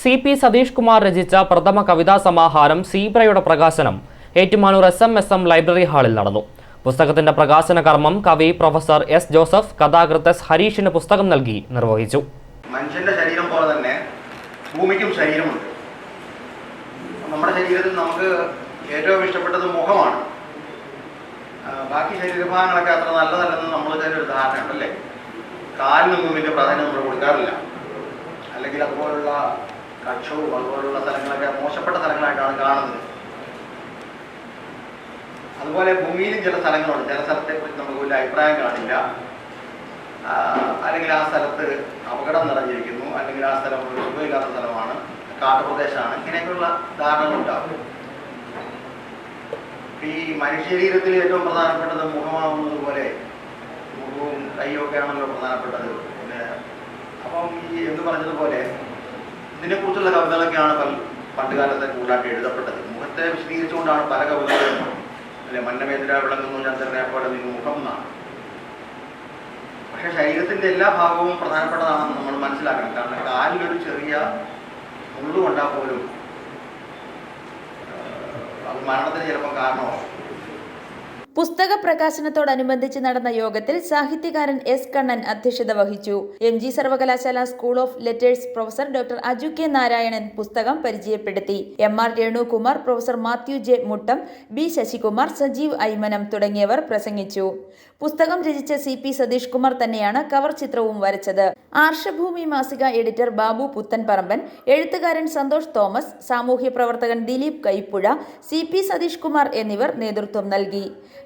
C P Satheesh Kumar രചിച്ച പ്രഥമ കവിതാ സമാഹാരം സീബ്രയുടെ പ്രകാശനം Ettumanoor S M S M library ഹാളിൽ നടന്നു. പുസ്തകത്തിന്റെ പ്രകാശന കർമ്മം കവി പ്രൊഫസർ എസ് ജോസഫ് കഥാകൃത്ത് എസ് ഹരീഷിന് പുസ്തകം നൽകി നിർവഹിച്ചു. മനുഷ്യന്റെ ശരീരം പോലെ തന്നെ ഭൂമിക്കും ശരീരമുണ്ട്. നമ്മുടെ ശരീരത്തിൽ നമുക്ക് ഏറ്റവും ഇഷ്ടപ്പെട്ടത് മുഖമാണ്. ബാക്കി ശരീരഭാഗങ്ങളൊക്കെ അത്ര നല്ലതല്ലെന്ന് നമ്മൾ ഒരു ധാരണയുണ്ടല്ലേ? കാലിന് വലിയ പ്രാധാന്യം നമ്മൾ കൊടുക്കാറില്ല. അല്ലെങ്കിൽ അതുപോലുള്ള കക്ഷവും അതുപോലുള്ള സ്ഥലങ്ങളൊക്കെ മോശപ്പെട്ട സ്ഥലങ്ങളായിട്ടാണ് കാണുന്നത്. അതുപോലെ ഭൂമിയിലും ചില സ്ഥലങ്ങളുണ്ട്. ചില സ്ഥലത്തെ കുറിച്ച് നമുക്ക് വലിയ അഭിപ്രായം കാണില്ല. അല്ലെങ്കിൽ ആ സ്ഥലത്ത് അപകടം നിറഞ്ഞിരിക്കുന്നു. അല്ലെങ്കിൽ ആ സ്ഥലം ഒരു സുഖമില്ലാത്ത സ്ഥലമാണ്. കാട്ടുപ്രദേശമാണ് ഇങ്ങനെയൊക്കെയുള്ള ധാരണകൾ ഉണ്ടാകും. ഈ മനുഷ്യ ശരീരത്തിൽ ഏറ്റവും പ്രധാനപ്പെട്ടത് മുഖമാവുന്നത് പോലെ മുഖവും കൈയൊക്കെയാണല്ലോ പ്രധാനപ്പെട്ടത്. പിന്നെ അപ്പം ഈ എന്ന് പറഞ്ഞതുപോലെ ഇതിനെക്കുറിച്ചുള്ള കവിതകളൊക്കെയാണ് പല പണ്ട് കാലത്തെ കൂടുതലായിട്ട് എഴുതപ്പെട്ടത്. മുഖത്തെ വിശദീകരിച്ചുകൊണ്ടാണ് പല കവിതകളും അല്ലെ മന്നമേന്ദ്ര വിളങ്ങുന്നു ചന്ദ്രനെ പോലെ നിന്ന് മുഖം എന്നാണ്. പക്ഷെ ശരീരത്തിന്റെ എല്ലാ ഭാഗവും പ്രധാനപ്പെട്ടതാണെന്ന് നമ്മൾ മനസ്സിലാക്കണം. കാരണം കാലിലൊരു ചെറിയ മുള്ളുകൊണ്ടാൽ പോലും അത് മരണത്തിന് ചിലപ്പോൾ കാരണമാവും. പുസ്തക പ്രകാശനത്തോടനുബന്ധിച്ച് നടന്ന യോഗത്തിൽ സാഹിത്യകാരൻ എസ് കണ്ണൻ അധ്യക്ഷത വഹിച്ചു. എം ജി സർവകലാശാല school of letters professor doctor Aju K Narayanan പുസ്തകം പരിചയപ്പെടുത്തി. M R Renukumar professor Mathew J Muttam B Sasikumar Sajeev Aymanam തുടങ്ങിയവർ പ്രസംഗിച്ചു. പുസ്തകം രചിച്ച സി പി സതീഷ് കുമാർ തന്നെയാണ് കവർ ചിത്രവും വരച്ചത്. ആർഷഭൂമി മാസിക എഡിറ്റർ ബാബു പുത്തൻപറമ്പൻ എഴുത്തുകാരൻ സന്തോഷ് തോമസ് സാമൂഹ്യ പ്രവർത്തകൻ ദിലീപ് കൈപ്പുഴ സി പി സതീഷ് കുമാർ എന്നിവർ നേതൃത്വം നൽകി.